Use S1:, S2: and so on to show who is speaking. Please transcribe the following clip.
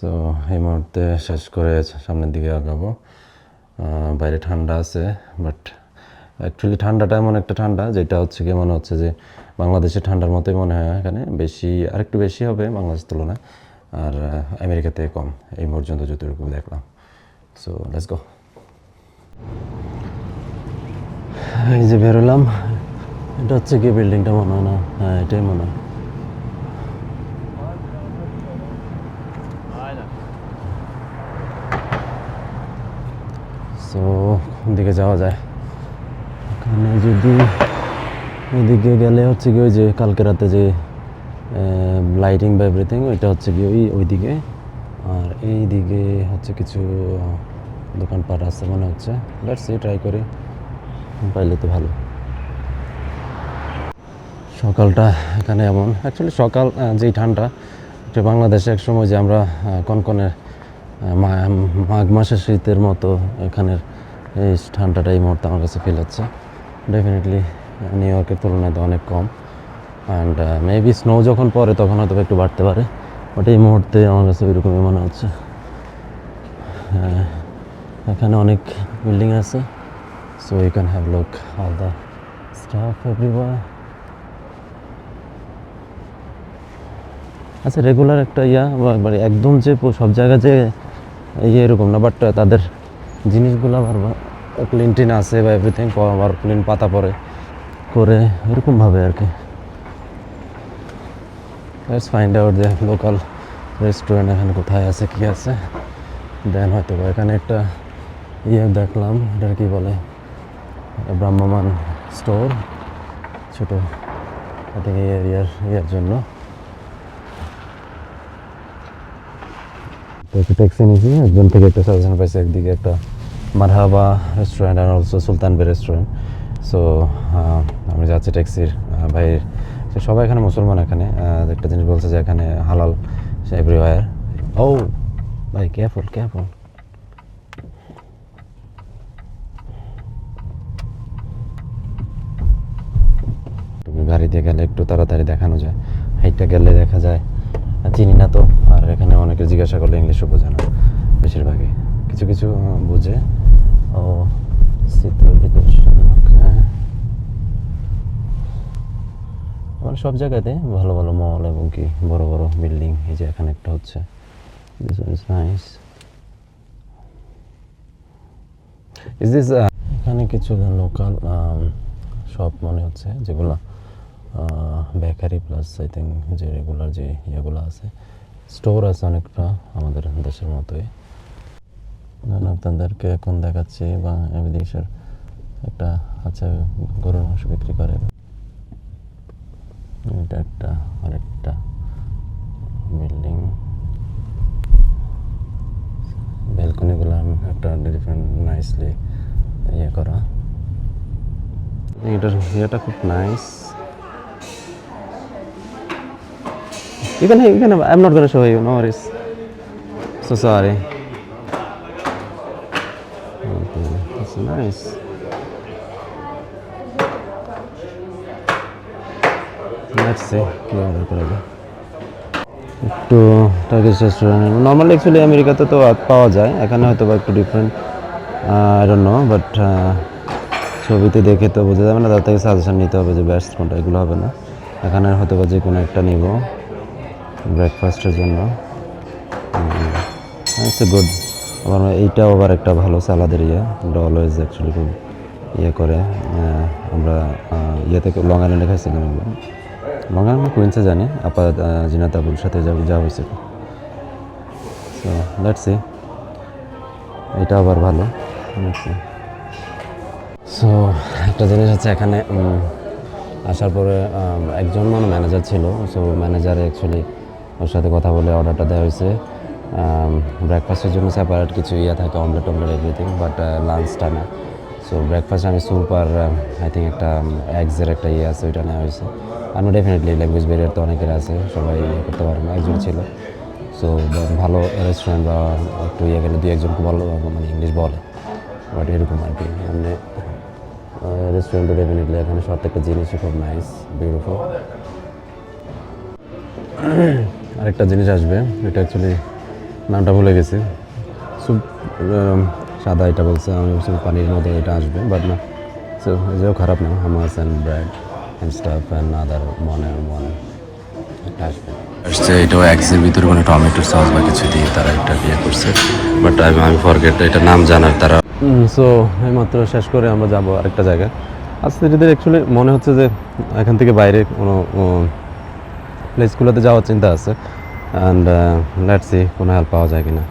S1: So এই মুহূর্তে শেষ করে সামনের দিকে আগাবো। বাইরে ঠান্ডা আছে বাট অ্যাকচুয়ালি ঠান্ডাটা এমন একটা ঠান্ডা যেটা হচ্ছে কি, মনে হচ্ছে যে বাংলাদেশের ঠান্ডার মতোই মনে হয় এখানে। বেশি, আরেকটু বেশি হবে বাংলাদেশের তুলনায়, আর আমেরিকাতে কম। এই পর্যন্ত যতটুকু দেখলাম। সো লেটস গো এই যে বেরোলাম, এটা হচ্ছে কি বিল্ডিংটা মনে হয় না? হ্যাঁ এটাই মনে হয়। সো কোন দিকে যাওয়া যায়। এখানে যদি ওইদিকে গেলে হচ্ছে কি ওই যে কালকে রাতে যে লাইটিং বা এভরিথিং ওইটা হচ্ছে কি ওই ওইদিকে। আর এই দিকে হচ্ছে কিছু দোকানপাট আছে মনে হচ্ছে। লেটস সি ট্রাই করি। পাইলে তো ভালো। সকালটা এখানে এমন। অ্যাকচুয়ালি সকাল যেই ঠান্ডা এটা বাংলাদেশে এক সময় যে আমরা আহ, কনকনে আহ, মা- মাঘ মাসের শীতের মতো এখানের এই ঠান্ডাটা এই মুহূর্তে আমার কাছে ফিল হচ্ছে। ডেফিনেটলি নিউ ইয়র্কের তুলনায় তো অনেক কম। অ্যান্ড মেবি স্নো যখন পড়ে তখন হয়তো একটু বাড়তে পারে। বাট এই মুহূর্তে আমার কাছে ওইরকমই মনে হচ্ছে। এখানে অনেক বিল্ডিং আছে। So you can have look all the stuff everywhere আচ্ছা রেগুলার একটা ইয়া মানে একদম যে সব জায়গায় যে ইয়ে এরকম না বাট তাদের জিনিসগুলো আবার ক্লিন টিন আছে বা এভরিথিং আবার ক্লিন পাতা পরে, করে এরকমভাবে আর কি। লেটস ফাইন্ড আউট যে লোকাল রেস্টুরেন্ট এখানে কোথায় আছে, কি আছে। দেন হয়তো এখানে একটা ইয়ে দেখলাম, এটা কি বলে? ব্রাহ্মমান স্টোর ছোটো এই এরিয়ার, ইয়ের জন্য। তো একটা ট্যাক্সি নিয়েছি একজন থেকে একটা সাজেশন পাইছে, একদিকে একটা মারহাবা রেস্টুরেন্ট আর অলসো সুলতান বে রেস্টুরেন্ট সো আমি যাচ্ছি ট্যাক্সির ভাই সে সবাই এখানে মুসলমান এখানে একটা জিনিস বলছে যে এখানে হালাল এভরিওয়ার ও, ভাই কেয়ারফুল কেয়ারফুল গাড়ি দিয়ে গেলে একটু তাড়াতাড়ি দেখানো যায়, হাইটটা গেলে দেখা যায়। চিনি না তো। আর এখানে অনেকে জিজ্ঞাসা করলে ইংলিশও বোঝে না, বেশিরভাগই। কিছু কিছু বুঝে। ও, শীতল মানে সব জায়গাতে ভালো ভালো মল এবং কি বড় বড় বিল্ডিং, এই যে এখানে একটা হচ্ছে। ইজ ইজ এখানে কিছু লোকাল শপ মনে হচ্ছে, যেগুলো বেকারি প্লাস আই থিঙ্ক যে রেগুলার যে ইয়েগুলো আছে স্টোর আছে অনেকটা আমাদের দেশের মতোই। আপনাদেরকে এখন দেখাচ্ছি বা বিদেশের একটা আছে, গরুর মাংস বিক্রি করে। এটা একটা আরেকটা বিল্ডিং ব্যালকনিগুলো একটা ডিফারেন্ট নাইসলি ইয়ে করা। এটার ইয়েটা খুব nice You can, you can, I'm not to show you, no worries. So sorry. Okay, that's nice. Let's see, একটু টার্কিশ রেস্টুরেন্ট নর্মালি অ্যাকচুয়ালি আমেরিকাতে তো পাওয়া যায়। এখানে হয়তো বা একটু different I don't know but ছবিতে দেখে তো বোঝা যাবে না। তার থেকে সাজেশন নিতে হবে যে বেস্ট কোনটা এগুলো হবে না। এখানে হয়তো বা যে কোনো একটা নিব। ব্রেকফাস্টের জন্য। গুড আমার এইটাও আবার একটা ভালো সালাদের ইয়ে। আমরা অলওয়েজ অ্যাকচুয়ালি খুব ইয়ে করে আমরা ইয়ে থেকে লং আইল্যান্ডে খাইছিলাম একবার লং আইল্যান্ড কুইন্সে জানি, আপা জিনাত আবুর সাথে যাওয়া হয়েছিল। সো লেটস সি এটা আবার ভালো। সো একটা জিনিস হচ্ছে এখানে আসার পরে একজন মানে ম্যানেজার ছিল। সো ম্যানেজার অ্যাকচুয়ালি ওর সাথে কথা বলে অর্ডারটা দেওয়া হয়েছে। ব্রেকফাস্টের জন্য সেপারেট কিছু ইয়ে থাকে অমলেট টমলেট এভরিথিং বাট লাঞ্চটা না। সো ব্রেকফাস্ট আমি স্যুপ আর আই থিঙ্ক একটা এগসের একটা ইয়ে আছে, ওইটা নেওয়া হয়েছে। আমি ডেফিনেটলি ল্যাঙ্গুয়েজ ব্যারিয়ার তো অনেকের আছে, সবাই ইয়ে করতে পারে না, একজন ছিল। সো ভালো রেস্টুরেন্ট বা একটু ইয়ে গেলে দুই একজনকে ভালো মানে ইংলিশ বলে। বাট এরকম আর কি, এমনি রেস্টুরেন্টে ডেফিনেটলি এখানে প্রত্যেকটা জিনিসই খুব নাইস বিউটিফুল আরেকটা জিনিস আসবে এটা অ্যাকচুয়ালি নামটা ভুলে গেছি। স্যুপ সাদা এটা বলছে আমি বলছি পানির মধ্যে এটা আসবে বাট না। সো এটাও খারাপ না hummus and bread and stuff and other one and এটা আসবে। আসছে এটাও এক্সের ভিতরে কোনো টমেটো সস বা কিছু দিয়ে তারা এটা ইয়ে করছে বাট আমি আমি ফরগেট এটা নাম জানার তারা সো এইমাত্র শেষ করে আমরা যাব আরেকটা জায়গায়। আজকে যদি অ্যাকচুয়ালি মনে হচ্ছে যে এখান থেকে বাইরে কোনো প্লেসগুলোতে যাওয়ার চিন্তা আছে। অ্যান্ড লেটসি কোনো হেল্প পাওয়া যায় কিনা।